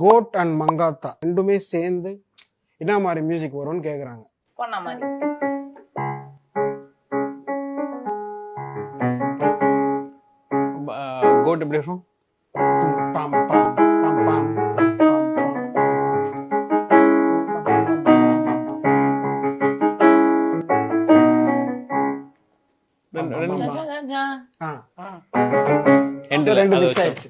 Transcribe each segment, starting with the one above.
Code and Mankatha ரெண்டுமே சேர்ந்து என்ன மாதிரி மியூசிக் வரும்னு கேக்குறாங்க பண்ண மாதிரி கோட் எப்படி இருக்கும் பம் பம் பம் பம் பம் பம் ரெண்டு- மிஸ். ஆயிடுச்சு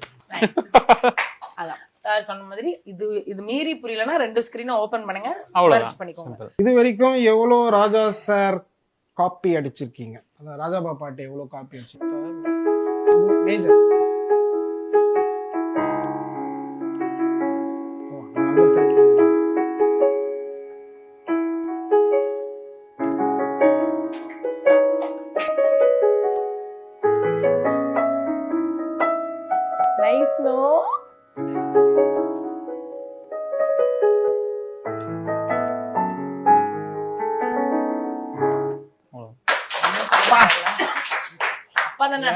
சார் சொன்ன மாதிரி இது இது மீறி புரியலன்னா ரெண்டு ஸ்கிரீனும் ஓபன் பண்ணுங்க merge பண்ணிக்கோங்க. இது வரைக்கும் எவ்வளோ ராஜா சார் காப்பி அடிச்சிருக்கீங்க? அதான் ராஜாபா பாட்டு எவ்வளோ காப்பி அடிச்சிருக்கீங்க? மேஜர் வேற.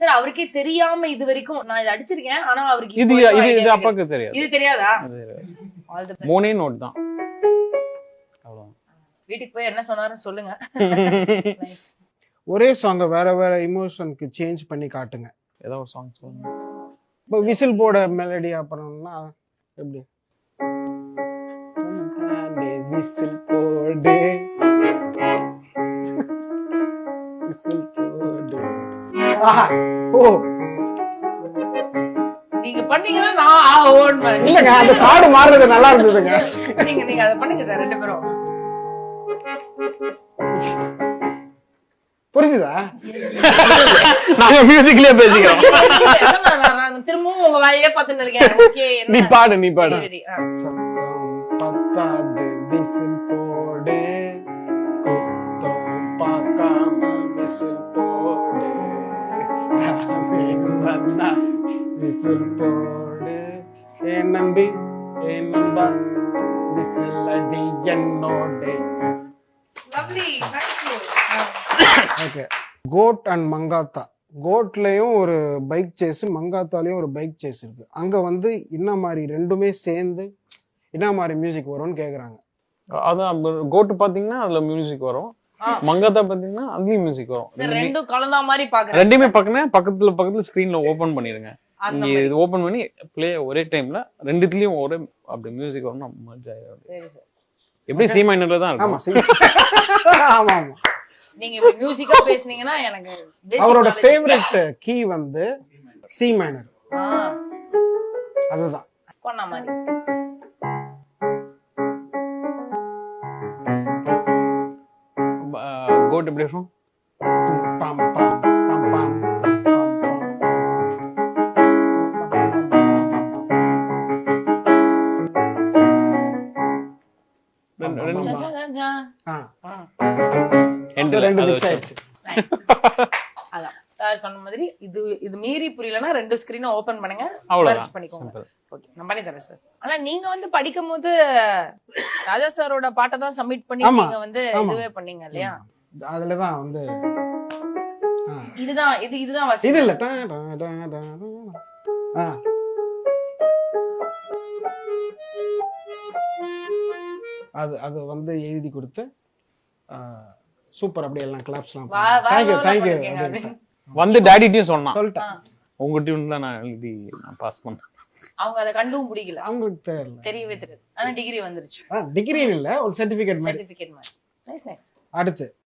சார் அவருக்கே தெரியாம இது வரைக்கும் நான் இதை அடிச்சிருக்கேன். ஆனா அவருக்கு இது இது இது கிடையாது. அப்பாவுக்கு தெரியாது. இது தெரியாதா. மூணே நோட் தான். வீட்டுக்கு போய் என்ன சொன்னாருன்னு சொல்லுங்க. ஒரே சாங்கை வேற வேற இமோஷனுக்கு சேஞ்ச் பண்ணி காட்டுங்க. ஏதோ ஒரு சாங் சொல்லுங்க. இப்போ விசில் போட மெலடியா பண்ணணும்னா எப்படி? விசில் போடு. நீங்க பண்ணீங்கன்னா நான் ஆ ஓன் இல்லங்க அந்த கார்டு மாறுறது நல்லா இருந்ததுங்க. நீங்க நீங்க அதை பண்ணுங்க சார் ரெண்டு பேரும். புரிஞ்சுதா? நாங்க மியூசிக்லயே பேசிக்கிறோம். திரும்பவும் உங்க வாயே பார்த்துட்டு இருக்கேன். ஓகே நீ பாடு நீ பாடு. பத்தாது விசில் போடு. வந்தா விசில் போடு ஏன் நம்பி ஏன் நம்பா விசில் அடி என்னோடு Lovely, thank you. ஆ. ஓகே கோட் அண்ட் மங்காத்தா கோட்லயும் ஒரு பைக் சேஸ் மங்காத்தாலையும் ஒரு பைக் சேஸ் இருக்கு. அங்க வந்து என்ன மாதிரி ரெண்டுமே சேர்ந்து என்ன மாதிரி மியூசிக் வரும்னு கேக்குறாங்க. அதான் கோட்டு பாத்தீங்கன்னா அதுல மியூசிக் வரும். மங்காத்தா பாத்தீங்கன்னா அதுலயும் மியூசிக் வரும். ரெண்டும் கலந்தா மாதிரி பாக்குறேன். ரெண்டுமே பக்கத்துல பக்கத்துல பக்கத்துல ஸ்கிரீன்ல ஓபன் பண்ணிருங்க அந்த இங்க இது ஓபன் பண்ணி ப்ளே ஒரே டைம்ல ரெண்டுத்துலயும் ஒரே அப்படி மியூசிக் வரும் சார் எப்படி சி மைனர்ல தான் இருக்கும். ஆமா ஆமா. நீங்க மியூசிக்கா பேசுனீங்கன்னா எனக்கு அவரோட ஃபேவரட் கீ வந்து சி மைனர் ஆ, அதுதான். பண்ண மாதிரி. வச்சு. ஆயிடுச்சு. அதான். சார் சொன்ன மாதிரி இது இது மீறி புரியலன்னா ரெண்டு ஸ்கிரீனும் ஓபன் பண்ணுங்க. பண்ணிக்கோங்க. ஓகே நான் பண்ணி தரேன் சார். ஆனா நீங்க வந்து படிக்கும் போது ராஜா சாரோட பாட்டை தான் சப்மிட் பண்ணி நீங்க வந்து. இதுவே பண்ணீங்க இல்லையா? அதுலதான் வந்து ஆ. இதுதான் இது இதுதான் இது வசதி இல்ல. ஆ. அது அது வந்து எழுதி கொடுத்து சூப்பர் அப்படியே எல்லாம் கிளாப்ஸ்லாம் வா வா தேங்க்யூ தேங்க்யூ. வந்து டேடிட்டையும் சொன்னான். சொல்லிட்டேன். உங்க டியூன்ல நான் எழுதி நான் பாஸ் பண்ணேன். அவங்க அதை கண்டும் பிடிக்கல. அவங்களுக்கு தெரியல. தெரியவே தெரியாது ஆனா டிகிரி வந்துருச்சு. டிகிரி இல்ல ஒரு சர்டிபிகேட் மாதிரி. சர்டிபிகேட் மாதிரி. நைஸ் நைஸ் அடுத்து.